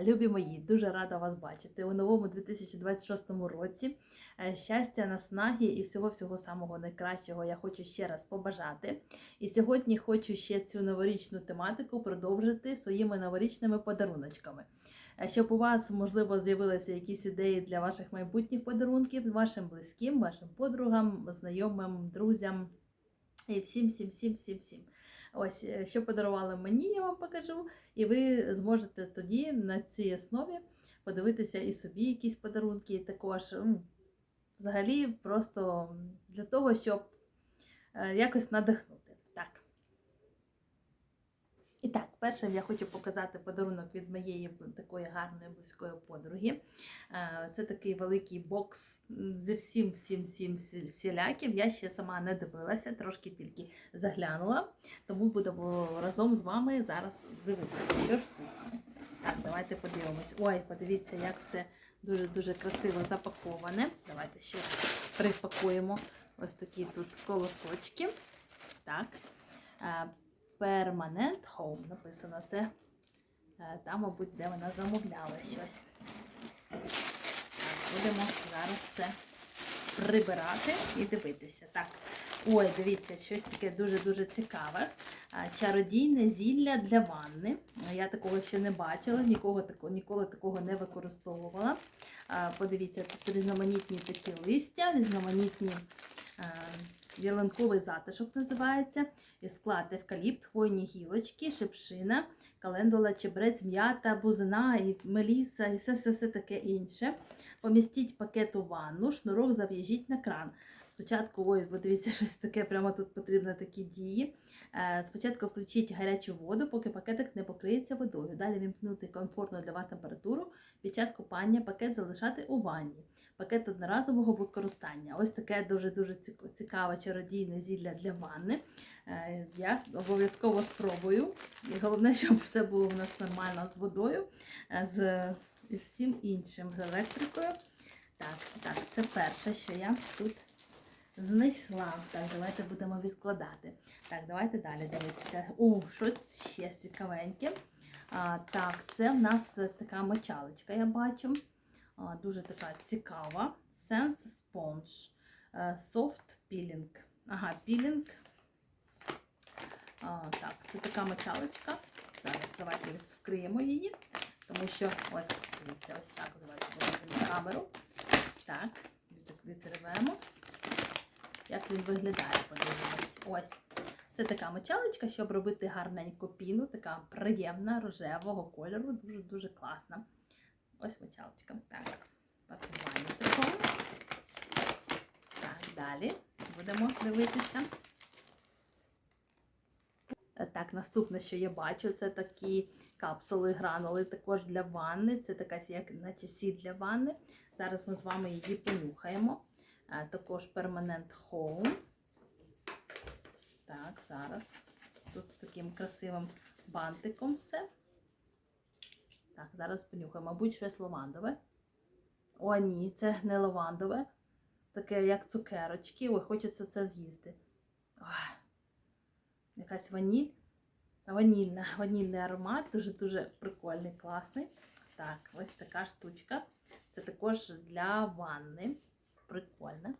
Любі мої, дуже рада вас бачити у новому 2026 році. Е, Щастя, наснаги і всього-всього самого найкращого я хочу ще раз побажати. І сьогодні хочу ще цю новорічну тематику продовжити своїми новорічними подаруночками. Е, Щоб у вас, можливо, з'явилися якісь ідеї для ваших майбутніх подарунків, вашим близьким, вашим подругам, знайомим, друзям і всім, всім, всім, всім, всім. Ось, е, що подарували мені, я вам покажу, і ви зможете тоді на цій основі подивитися і собі якісь подарунки, також взагалі просто для того, щоб е, якось надихнути. І так, першим я хочу показати подарунок від моєї такої гарної близької подруги. Е, Це такий великий бокс зі всім, всім, всім всіляким. Я ще сама не дивилася, трошки тільки заглянула. Тому будемо разом з вами зараз дивитися, що ж тут. Так, давайте подивимось. Ой, подивіться, як все дуже-дуже красиво запаковане. Давайте ще припакуємо ось такі тут колосочки. Так. Е, Permanent Home написано. Це е, там, мабуть, де вона замовляла щось. Так, будемо зараз це прибирати і дивитися. Так. Ой, дивіться, щось таке дуже-дуже цікаве. Чародійне зілля для ванни. Я такого ще не бачила, нікого ніколи такого не використовувала. Подивіться, тут різноманітні такі листя, різноманітні ялинковий затишок називається. І склад евкаліпт, хвойні гілочки, шипшина, календула, чебрець, м'ята, бузина, і меліса, і все-все-все таке інше. Помістіть пакет у ванну, шнурок зав'яжіть на кран. Спочатку, ой, подивіться, щось таке, прямо тут потрібно такі дії. Е, Спочатку включіть гарячу воду, поки пакетик не покриється водою. Далі вімкнути комфортну для вас температуру. Під час купання пакет залишати у ванні. Пакет одноразового використання. Ось таке дуже-дуже цікаве чародійне зілля для ванни. Е, Я обов'язково спробую. І головне, щоб все було у нас нормально з водою, е, з всім іншим, з електрикою. Так, так, це перше, що я тут знайшла. Так, давайте будемо відкладати. Так, давайте далі дивитися. О, що ще цікавеньке. А, так, це в нас така мочалочка, я бачу. А, дуже така цікава. Sense Sponge. Е, Soft Peeling. Ага, пілінг. Так, це така мочалочка. Зараз давайте відкриємо її. Тому що ось, дивіться, ось так. Давайте на камеру. Так, від- відриваємо. Як він виглядає, подивимось. Ось. Це така мочалочка, щоб робити гарненьку піну, така приємна, рожевого кольору, дуже-дуже класна. Ось мочалочка. Так, пакування такого. Так, далі будемо дивитися. Так, наступне, що я бачу, це такі капсули, гранули також для ванни. Це така як наче сіль для ванни. Зараз ми з вами її понюхаємо. Також Permanent Home. Так, зараз. Тут з таким красивим бантиком все. Так, зараз понюхаємо. Мабуть, щось лавандове. О, ні, це не лавандове. Таке, як цукерочки. Ой, хочеться це з'їсти. Якась ваніль. Ванільна, ванільний аромат, дуже-дуже прикольний, класний. Так, ось така штучка. Це також для ванни. Прикольно.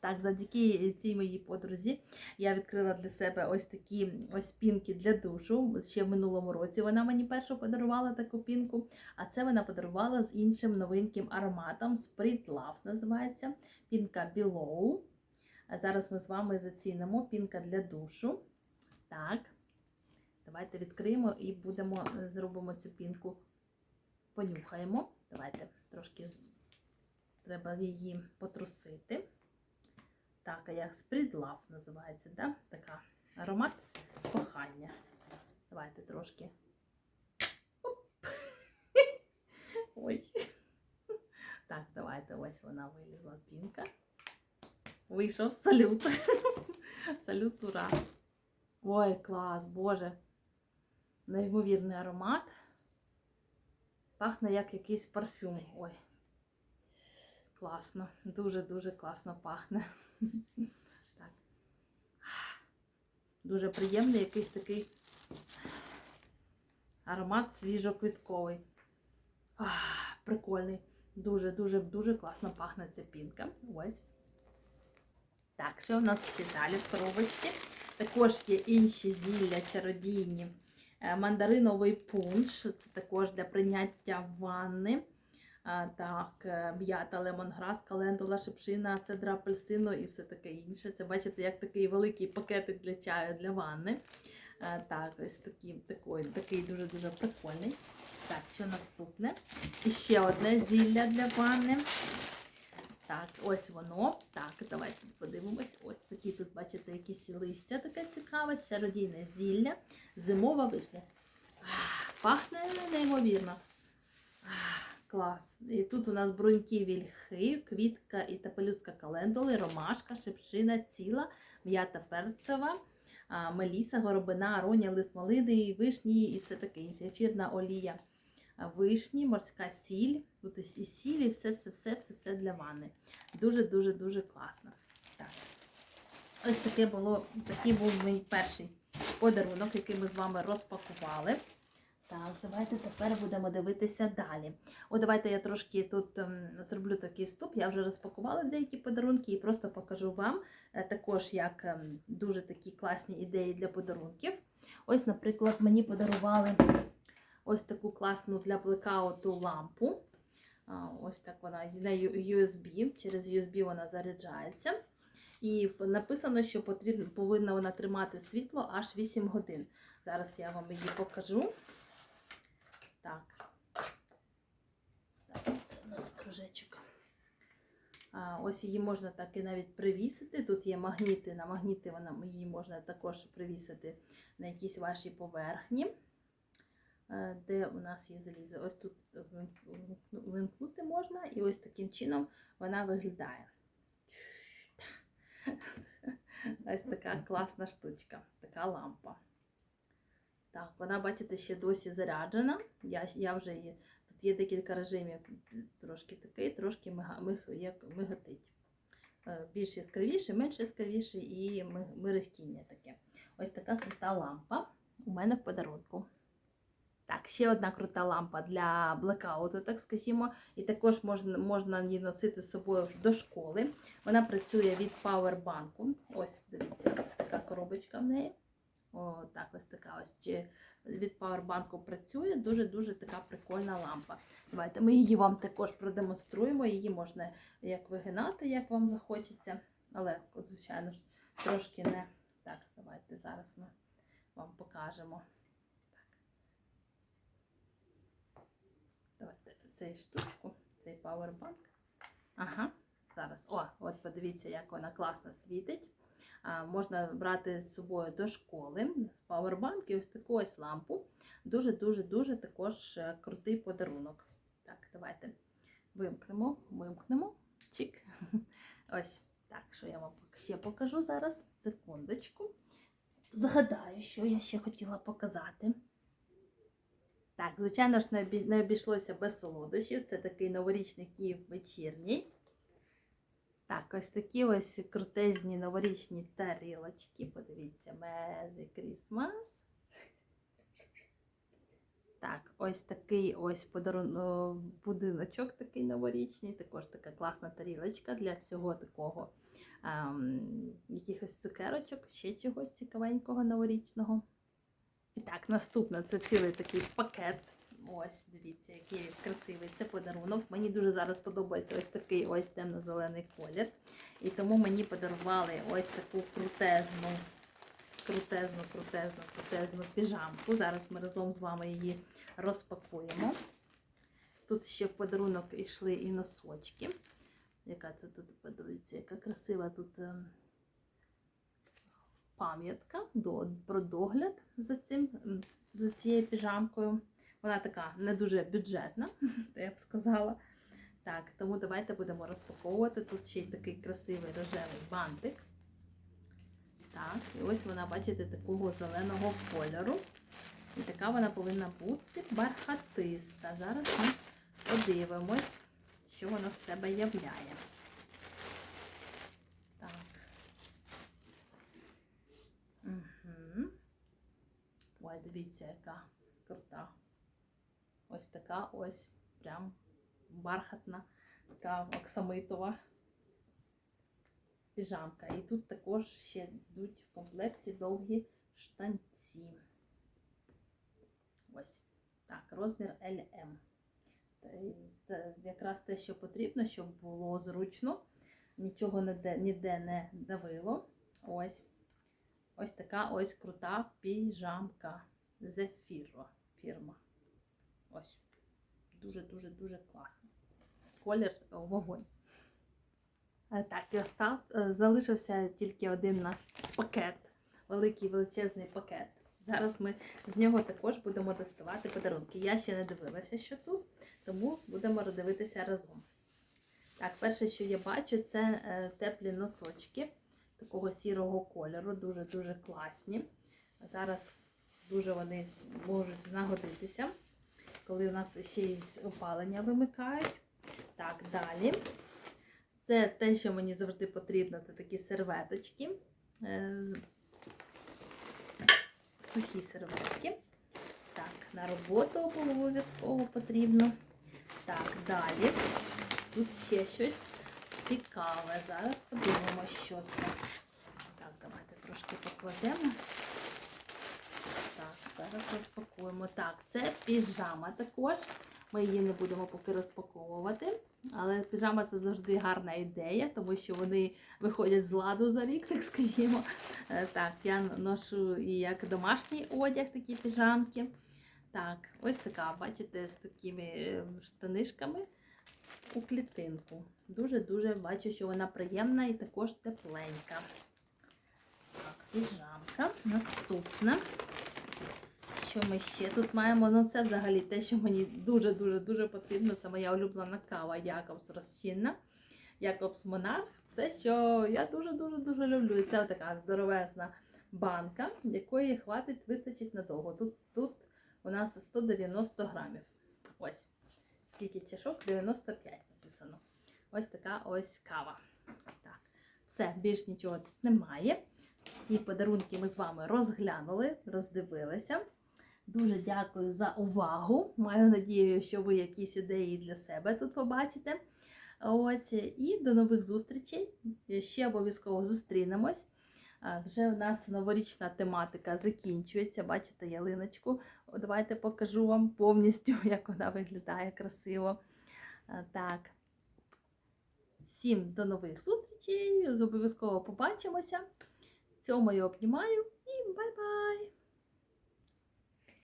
Так, завдяки цій моїй подрузі я відкрила для себе ось такі ось пінки для душу. Ще в минулому році вона мені першу подарувала таку пінку. А це вона подарувала з іншим новеньким ароматом. Sprit Love називається. Пінка Below. А зараз ми з вами зацінимо пінка для душу. Так. Давайте відкриємо і будемо е, зробимо цю пінку. Понюхаємо. Давайте трошки треба її потрусити. Так, як Love називається, да? Така аромат кохання. Давайте трошки. Оп. Ой. Так, давайте ось вона вилізла пінка. Вийшов салют. Салют, ура. Ой, клас, боже. Неймовірний аромат. Пахне як якийсь парфюм. Ой. Класно. Дуже-дуже класно пахне. Так. Дуже приємний якийсь такий Аромат свіжоквітковий. Прикольний. Дуже, дуже, дуже класно пахне ця пінка. Ось. Так, що в нас ще далі в коробочці? Також є інші зілля чародійні. Е, Мандариновий пунш. Це також для прийняття ванни. Так, е, м'ята, лемонграс, календула, шипшина, цедра апельсину і все таке інше. Це бачите, як такий великий пакетик для чаю для ванни. Так, ось такий, такий, такий дуже-дуже прикольний. Так, що наступне? І ще одне зілля для ванни. Так, ось воно. Так, давайте подивимось. Ось такі тут, бачите, якісь листя таке цікаве, чародійне зілля, зимова вишня. Пахне неймовірно. Клас. І тут у нас бруньки вільхи, квітка і та пелюстка календули, ромашка, шипшина, ціла, м'ята перцева, меліса, горобина, ароня, лист малини, вишні і все таке інше. Ефірна олія вишні, морська сіль. Тут і сіль, і все, все, все, все, все для ванни. Дуже-дуже дуже класно. Так. Ось таке було, такий був мій перший подарунок, який ми з вами розпакували. Так, давайте тепер будемо дивитися далі. О, давайте я трошки тут ем, зроблю такий вступ. Я вже розпакувала деякі подарунки і просто покажу вам е, також як ем, дуже такі класні ідеї для подарунків. Ось, наприклад, мені подарували ось таку класну для блекауту лампу. Ось так вона на USB. Через USB вона заряджається. І написано, що потрібно, повинна вона тримати світло аж 8 годин. Зараз я вам її покажу. Так. Так, це у нас кружечок. А, ось її можна так і навіть привісити. Тут є магніти. На магніти вона, її можна також привісити на якісь ваші поверхні, е, де у нас є залізо. Ось тут вимкну- вимкнути можна, і ось таким чином вона виглядає. Ось така класна штучка, така лампа. Так, вона, бачите, ще досі заряджена. Я, я вже її. Тут є декілька режимів, трошки такий, трошки миготить. Е, Більш яскравіше, менш яскравіше і мерехтіння таке. Ось така крута лампа у мене в подарунку. Так, ще одна крута лампа для блекауту, так скажімо. І також можна, можна її носити з собою до школи. Вона працює від павербанку. Ось, дивіться, така коробочка в неї. О, так, ось така ось чи від павербанку працює. Дуже-дуже така прикольна лампа. Давайте ми її вам також продемонструємо. Її можна як вигинати, як вам захочеться. Але, звичайно ж, трошки не. Так, давайте зараз ми вам покажемо. Так. Давайте цей штучку, цей павербанк. Ага, зараз. О, от подивіться, як вона класно світить. Можна брати з собою до школи з павербанк і ось таку ось лампу. Дуже-дуже-дуже також е, крутий подарунок. Так, давайте вимкнемо, вимкнемо. Чик. Ось так, що я вам ще покажу зараз. Секундочку. Згадаю, що я ще хотіла показати. Так, звичайно ж, не обійшлося без солодощів. Це такий новорічний Київ вечірній. Так, ось такі ось крутезні новорічні тарілочки. Подивіться, Merry Christmas. Так, ось такий ось подарун... о, будиночок такий новорічний. Також така класна тарілочка для всього такого ем, якихось цукерочок, ще чогось цікавенького новорічного. І так, наступне це цілий такий пакет. Ось, дивіться, який красивий це подарунок. Мені дуже зараз подобається ось такий ось темно-зелений колір. І тому мені подарували ось таку крутезну, крутезну, крутезну, крутезну піжамку. Зараз ми разом з вами її розпакуємо. Тут ще в подарунок йшли і носочки. Яка це тут, подивіться, яка красива тут ем, пам'ятка про догляд за, цим, за цією піжамкою. Вона така не дуже бюджетна, то я б сказала. Так, тому давайте будемо розпаковувати. Тут ще й такий красивий рожевий бантик. Так, і ось вона, бачите, такого зеленого кольору. І така вона повинна бути бархатиста. Зараз ми подивимось, що вона з себе являє. Так. Угу. Ой, дивіться, яка крута. Ось така ось прям бархатна, така оксамитова піжамка. І тут також ще йдуть в комплекті довгі штанці. Ось. Так, розмір LM. Якраз те, що потрібно, щоб було зручно, нічого ніде, ніде не давило. Ось. Ось така ось крута піжамка. Zefiro фірма. Ось. Дуже-дуже дуже класно. Колір е, вогонь. Е, Так, і остав, е, залишився тільки один у нас пакет, великий величезний пакет. Зараз ми з нього також будемо доставати подарунки. Я ще не дивилася, що тут, тому будемо роздивитися разом. Так, перше, що я бачу, це теплі носочки такого сірого кольору, дуже-дуже класні. Зараз дуже вони можуть нагодитися, коли у нас ще й опалення вимикають. Так, далі. Це те, що мені завжди потрібно, це такі серветочки. е, Сухі серветки. Так, на роботу обов'язково потрібно. Так, далі. Тут ще щось цікаве. Зараз подивимося, що це. Так, давайте трошки покладемо. Так, зараз розпакуємо. Так, це піжама також. Ми її не будемо поки розпаковувати. Але піжама це завжди гарна ідея, тому що вони виходять з ладу за рік, так скажімо. Е, Так, я ношу і як домашній одяг такі піжамки. Так, ось така, бачите, з такими е, штанишками у клітинку. Дуже-дуже бачу, що вона приємна і також тепленька. Так, піжамка. Наступна. Що ми ще тут маємо? Ну, це взагалі те, що мені дуже-дуже дуже потрібно. Це моя улюблена кава Якобс розчинна. Якобс Монарх. Те, що я дуже-дуже дуже люблю. І це така здоровезна банка, якої хватить, вистачить надовго. Тут, тут у нас 190 грамів. Ось. Скільки чашок? 95 написано. Ось така ось кава. Так, все, більш нічого тут немає. Ці подарунки ми з вами розглянули, роздивилися. Дуже дякую за увагу. Маю надію, що ви якісь ідеї для себе тут побачите. Ось і до нових зустрічей. Ще обов'язково зустрінемось. Вже у нас новорічна тематика закінчується. Бачите ялиночку. Давайте покажу вам повністю, як вона виглядає красиво. Так. Всім до нових зустрічей. Обов'язково побачимося. Цьому я обнімаю і бай-бай!